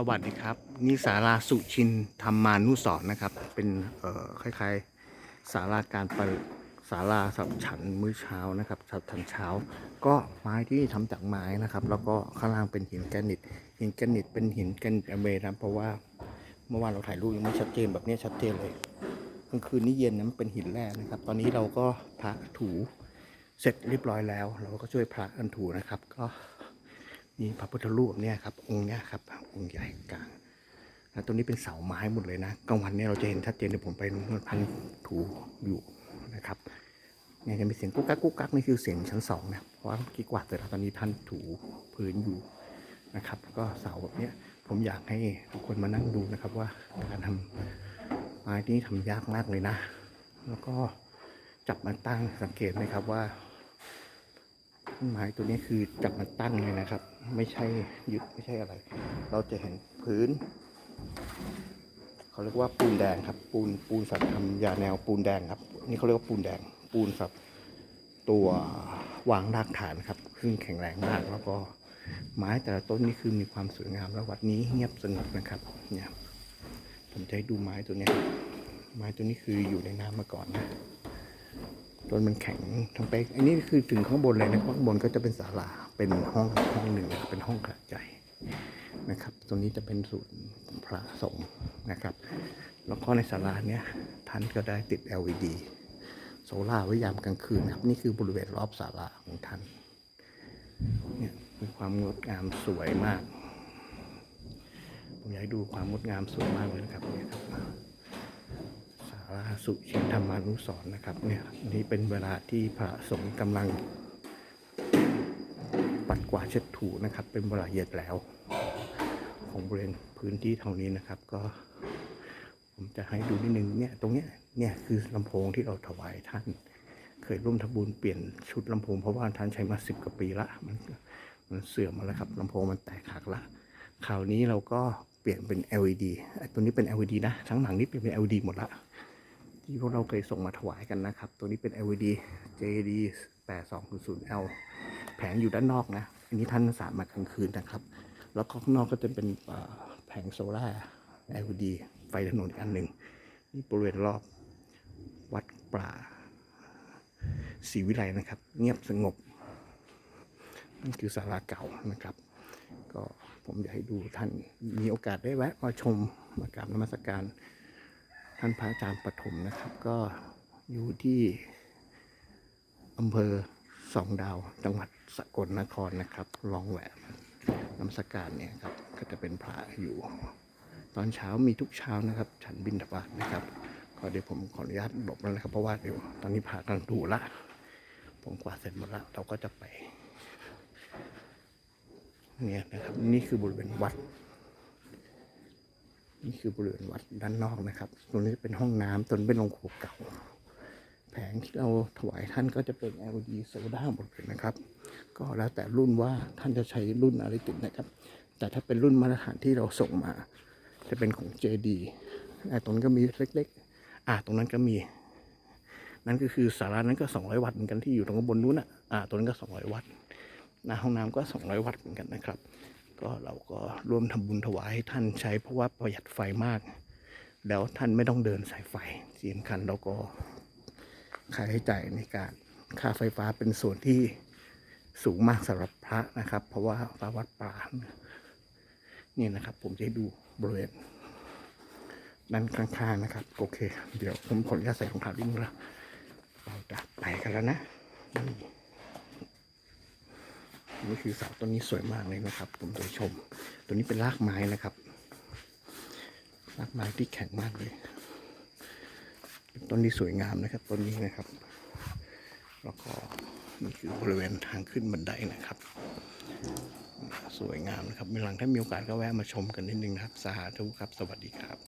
สวัสดีครับนี่ศาลาสุชินธรรมานุสรณ์นะครับ เป็นเอ่อคล้ายๆศาลาการประศาลาสับฉันมื้อเช้านะครับสับฉันเช้า ก็ไม้ที่ทำจากไม้นะครับ แล้วก็ข้างล่างเป็นหินแกรนิตหินแกรนิตเป็นหินแกรนิตอเมริกันเพราะว่าเมื่อวานเราถ่ายรูปยังไม่ชัดเจนแบบนี้ชัดเจนเลยกลางคืนนี้เย็นนะมันเป็นหินแร่นะครับ ตอนนี้เราก็พระถูเสร็จเรียบร้อยแล้ว เราก็ช่วยพระกันถูนะครับก็ มีพระพุทธรูปเนี่ยครับองค์เนี้ยครับองค์ใหญ่กลางแล้วตรงนี้เป็นเสาไม้หมดเลยนะกลางวันเนี่ยเราจะเห็นชัดเจนเดี๋ยวผมไปนู่นพันถูอยู่นะครับเนี่ยจะมีเสียงกุ๊กกักกุ๊กกักนี่คือเสียงชั้นสองนะเพราะว่าเมื่อกี้กวาดเสร็จแล้วตอนนี้ท่านถูพื้นอยู่นะครับแล้วก็เสาแบบเนี้ยผมอยากให้ทุกคนมานั่งดูนะครับว่าการทำไม้ที่ทำยากมากเลยนะ แล้วก็จับมาตั้งสังเกตไหมครับว่า ไม้ตัวนี้คือจับมาตั้งเลยนะครับ ไม่ใช่ยึดไม่ใช่อะไร เราจะเห็นพื้น เขาเรียกว่าปูนแดงครับ ปูนปูนสับทำยาแนวปูนแดงครับ นี่เขาเรียกว่าปูนแดง ปูนสับตัววางรากฐานครับซึ่งแข็งแรงมากแล้วก็ไม้แต่ละต้นนี่คือมีความสวยงามแล้ววัดนี้เงียบสงบนะครับ เนี่ยผมจะให้ดูไม้ตัวนี้ ไม้ตัวนี้คืออยู่ในน้ำมาก่อนนะ ต้นมันแข็งทั้งเป๊กอันนี้คือถึงข้างบนเลยนะข้างบนก็จะเป็นศาลาเป็นห้องห้องหนึ่งนะครับเป็นห้องกระจายนะครับ ตรงนี้จะเป็นศูนย์พระสงฆ์นะครับ แล้วก็ในศาลาเนี้ยท่านก็ได้ติด LED โซล่าร์ไว้ยามกลางคืนครับ นี่คือบริเวณรอบศาลาของท่านเนี่ยมีความงดงามสวยมาก ผมอยากให้ดูความงดงามสวยมากเลยนะครับเนี่ยครับ ราสุชินธรรมานุสรณ์นะครับเนี่ยนี่เป็นเวลาที่พระสงฆ์กำลัง ปัดกวาดเช็ดถูนะครับ เป็นเวลาเย็นแล้ว ของบริเวณพื้นที่เท่านี้นะครับ ก็ ผมจะให้ดูนิดนึงเนี่ยตรงเนี้ยเนี่ยคือลำโพงที่เราถวายท่าน เคยร่วมทำบุญเปลี่ยนชุดลำโพงเพราะว่าท่านใช้มาสิบกว่าปีละมันมันเสื่อมมาแล้วครับลำโพงมันแตกหักละคราวนี้เราก็เปลี่ยนเป็น LED ไอ้ตัวนี้เป็น LED นะ ทั้งหลังนี้เปลี่ยนเป็น LED หมดละ ที่พวกเราเคยส่งมาถวายกันนะครับ ตัวนี้เป็น LED JD 8200L แผงอยู่ด้านนอกนะ อันนี้ท่านสามมากลางคืนนะครับ แล้วก็ข้างนอกก็จะเป็นแผงโซล่า LED ไฟถนนอีกอันหนึ่งนี่บริเวณรอบวัดป่าศรีวิไลนะครับ เงียบสงบนั่นคือศาลาเก่านะครับ ก็ผมอยากให้ดูท่านมีโอกาสได้แวะมาชมมากราบนมัสการ ท่านพระอาจารย์ปฐมนะครับ ก็อยู่ที่อำเภอสองดาวจังหวัดสกลนครนะครับลองแหวะนมัสการเนี่ยครับก็จะเป็นพระอยู่ ตอนเช้ามีทุกเช้านะครับ ฉันบินทบาทนะครับ ก็เดี๋ยวผมขออนุญาตหลบแล้วนะครับ เพราะว่าเดี๋ยวตอนนี้พระกำลังดูละ ผมกวาดเสร็จหมดละเราก็จะไปเนี่ยนะครับ นี่คือบริเวณวัด นี่คือบริเวณวัดด้านนอกนะครับ ตรงนี้เป็นห้องน้ำตรงนี้เป็นโรงครัวเก่า แผงที่เราถวายท่านก็จะเป็น LED โซดาหมดเลยนะครับ ก็แล้วแต่รุ่นว่าท่านจะใช้รุ่นอะไรติดนะครับ แต่ถ้าเป็นรุ่นมาตรฐานที่เราส่งมา จะเป็นของ JD ตรงนั้นก็มีเล็กๆ อ่าตรงนั้นก็มี นั่นก็คือสารานั้นก็ 200 วัตต์เหมือนกันที่อยู่ตรงข้างบนนู้นอะ อ่าตรงนั้นก็ 200 วัตต์หน้าห้องน้ำก็ 200 วัตต์เหมือนกันนะครับ ก็เราก็ร่วมทำบุญถวายให้ท่านใช้เพราะว่าประหยัดไฟมาก แล้วท่านไม่ต้องเดินสายไฟที่สำคัญเราก็ค่าใช้จ่ายในการค่าไฟฟ้าเป็นส่วนที่สูงมากสำหรับพระนะครับ เพราะว่าพระวัดป่านี่นะครับ ผมจะดูบริเวณด้านข้างๆนะครับ โอเค เดี๋ยวผมขออนุญาตใส่รองเท้าดิ้งแล้วเราจะไปกันแล้วนะนี่ นี่คือเสาต้นนี้สวยมากเลยนะครับ ผมจะชม ตัวนี้เป็นรากไม้นะครับ รากไม้ที่แข็งมากเลย ต้นที่สวยงามนะครับ ต้นนี้นะครับ แล้วก็นี่คือบริเวณทางขึ้นบันไดนะครับ สวยงามนะครับมีหลังถ้ามีโอกาสก็แวะมาชมกันนิดนึงนะครับ สาธุครับ สวัสดีครับ